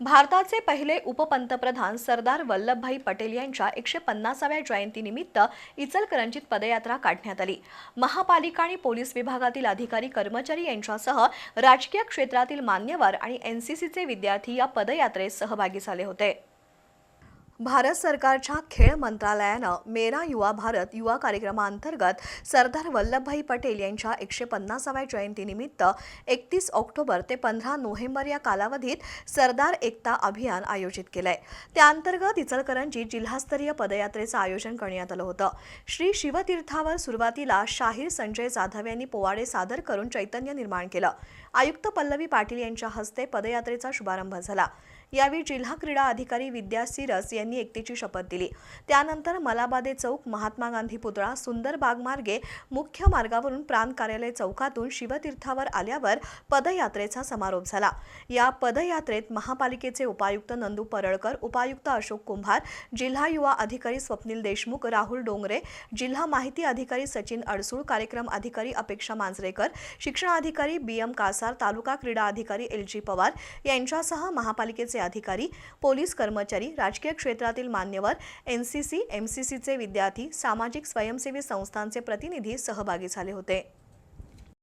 भारताचे पहिले उपपंतप्रधान सरदार वल्लभभाई पटेल यांच्या एकशे पन्नासाव्या जयंतीनिमित्त इचलकरंजीत पदयात्रा काढण्यात आली. महापालिका आणि पोलीस विभागातील अधिकारी कर्मचारी यांच्यासह राजकीय क्षेत्रातील मान्यवर आणि एनसीसीचे विद्यार्थी या पदयात्रेत सहभागी झाले होते. भारत सरकारच्या खेळ मंत्रालयानं मेरा युवा भारत युवा कार्यक्रमाअंतर्गत सरदार वल्लभभाई पटेल यांच्या एकशे पन्नासाव्या जयंतीनिमित्त एकतीस ऑक्टोबर ते पंधरा नोव्हेंबर या कालावधीत सरदार एकता अभियान आयोजित केलंय. त्याअंतर्गत इचलकरंजी जिल्हास्तरीय पदयात्रेचं आयोजन करण्यात आलं होतं. श्री शिवतीर्थावर सुरुवातीला शाहीर संजय जाधव यांनी पोवाडे सादर करून चैतन्य निर्माण केलं. आयुक्त पल्लवी पाटील यांच्या हस्ते पदयात्रेचा शुभारंभ झाला. यावेळी जिल्हा क्रीडा अधिकारी विद्या सिरस यांनी एकतेची शपथ दिली. त्यानंतर मलाबादे चौक महात्मा गांधी पुतळा सुंदर बाग मार्गे मुख्य मार्गावरून प्रांत कार्यालय चौकातून शिवतीर्थावर आल्यावर पदयात्रेचा समारोप झाला. या पदयात्रेत महापालिकेचे उपायुक्त नंदू परळकर उपायुक्त अशोक कुंभार जिल्हा युवा अधिकारी स्वप्नील देशमुख राहुल डोंगरे जिल्हा माहिती अधिकारी सचिन अडसूळ कार्यक्रम अधिकारी अपेक्षा मांजरेकर शिक्षण अधिकारी बी एम कासार तालुका क्रीडा अधिकारी एल जी पवार यांच्यासह महापालिकेचे अधिकारी पोलीस कर्मचारी राजकीय क्षेत्रातील मान्यवर एनसीसी सीचे विद्यार्थी सामाजिक स्वयंसेवी संस्थांचे प्रतिनिधी सहभागी झाले होते.